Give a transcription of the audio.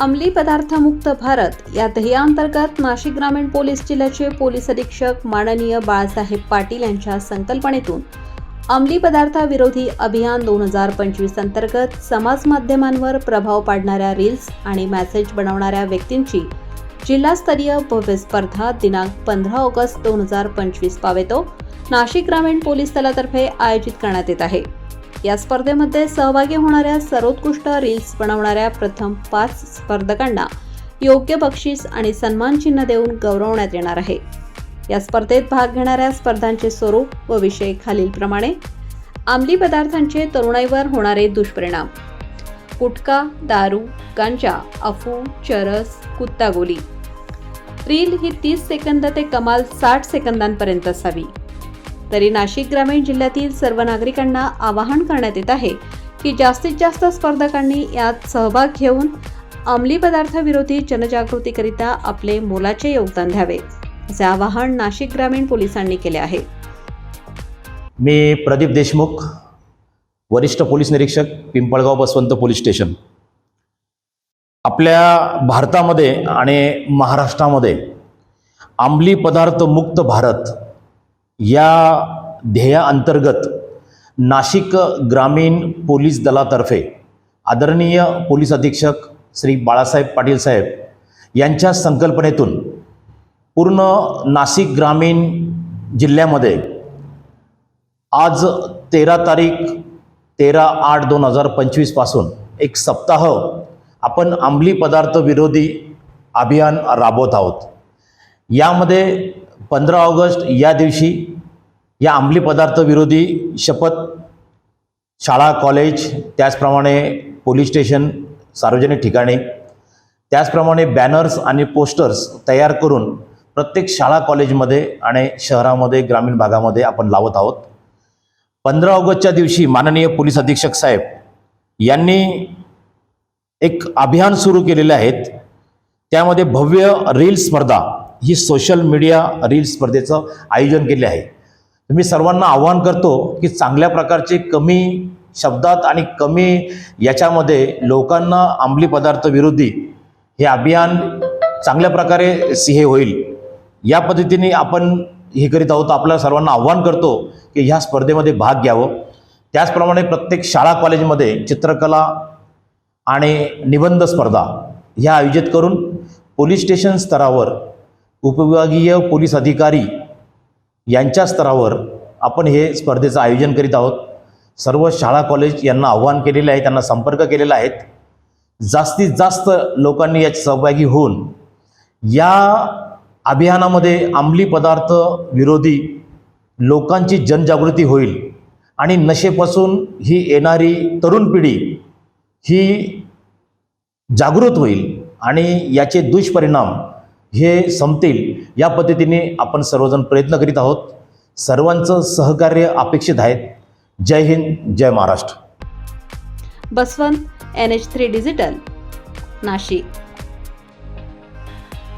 अंमली पदार्थमुक्त भारत या ध्येयाअंतर्गत नाशिक ग्रामीण पोलीस जिल्ह्याचे पोलीस अधीक्षक माननीय बाळासाहेब पाटील यांच्या संकल्पनेतून अंमली पदार्थाविरोधी अभियान दोन हजार पंचवीस अंतर्गत समाज माध्यमांवर प्रभाव पाडणाऱ्या रील्स आणि मेसेज बनवणाऱ्या व्यक्तींची जिल्हास्तरीय भव्य स्पर्धा दिनांक पंधरा ऑगस्ट दोन हजार पंचवीस पावेतो. नाशिक ग्रामीण पोलीस दलातर्फे आयोजित करण्यात येत आहे. या स्पर्धेमध्ये सहभागी होणाऱ्या सर्वोत्कृष्ट रील्स बनवणाऱ्या प्रथम पाच स्पर्धकांना योग्य बक्षीस आणि सन्मान चिन्ह देऊन गौरवण्यात येणार आहे. या स्पर्धेत भाग घेणाऱ्या स्पर्धांचे स्वरूप व विषय खालीलप्रमाणे. अंमली पदार्थांचे तरुणाईवर होणारे दुष्परिणाम. गुटखा दारू गांजा अफू चरस कुत्तागोली रील ही तीस सेकंद ते कमाल साठ सेकंदांपर्यंत असावी. तरी नाशिक ग्रामीण जिल्ह्यातील सर्व नागरिकांना आवाहन करण्यात येत आहे की जास्तीत जास्त स्पर्धकांनी यात सहभाग घेऊन अंमली पदार्थविरोधी जनजागृतीकरिता आपले मोलाचे योगदान द्यावे असे आवाहन नाशिक ग्रामीण पोलिसांनी केले आहे. मी प्रदीप देशमुख वरिष्ठ पोलीस निरीक्षक पिंपळगाव बसवंत पोलीस स्टेशन. आपल्या भारतामध्ये आणि महाराष्ट्रामध्ये अंमली पदार्थ मुक्त भारत या ध्येयाअंतर्गत नाशिक ग्रामीण पोलीस दलातर्फे आदरणीय पोलीस अधीक्षक श्री बाळासाहेब पाटील साहेब यांच्या संकल्पनेतून पूर्ण नाशिक ग्रामीण जिल्ह्यामध्ये आज तेरा तारीख तेरा आठ दोन हजार पंचवीसपासून एक सप्ताह आपण अंमली पदार्थ विरोधी अभियान राबवत आहोत. यामध्ये पंधरा ऑगस्ट या दिवशी या अंमली पदार्थ विरोधी शपथ शाळा कॉलेज त्याचप्रमाणे पोलीस स्टेशन सार्वजनिक ठिकाणी त्याचप्रमाणे बॅनर्स आणि पोस्टर्स तयार करून प्रत्येक शाळा कॉलेजमध्ये आणि शहरामध्ये ग्रामीण भागामध्ये आपण लावत आहोत. पंधरा ऑगस्टच्या दिवशी माननीय पोलीस अधीक्षक साहेब यांनी एक अभियान सुरू केलेले आहेत त्यामध्ये भव्य रील स्पर्धा ही सोशल मीडिया रील स्पर्धेचं आयोजन केले आहे. मी सर्वांना आवाहन करतो की चांगल्या प्रकारचे कमी शब्दात आणि कमी याच्यामध्ये लोकांना अंमली पदार्थ विरोधी हे अभियान चांगल्या प्रकारे सिहे होईल. या पद्धतीने आपण हे करीत आहोत. आपल्या सर्वांना आव्हान करतो की ह्या स्पर्धेमध्ये भाग घ्यावं. त्याचप्रमाणे प्रत्येक शाळा कॉलेजमध्ये चित्रकला आणि निबंध स्पर्धा ह्या आयोजित करून पोलीस स्टेशन स्तरावर उपविभागीय पोलीस अधिकारी यांच्या स्तरावर आपण हे स्पर्धेचं आयोजन करीत आहोत. सर्व शाळा कॉलेज यांना आव्हान केलेले आहे त्यांना संपर्क केलेला आहेत जास्तीत जास्त लोकांनी यात सहभागी होऊन या अभियानामध्ये अंमली पदार्थ विरोधी लोकांची जनजागृती होईल आणि नशेपासून ही येणारी तरुण पिढी ही जागृत होईल आणि याचे दुष्परिणाम हे संपतील. या पद्धतीने आपण सर्वजण प्रयत्न करीत आहोत. सर्वांचं सहकार्य अपेक्षित आहेत जय हिंद जय Maharashtra. Basavant N H three digital Nashik.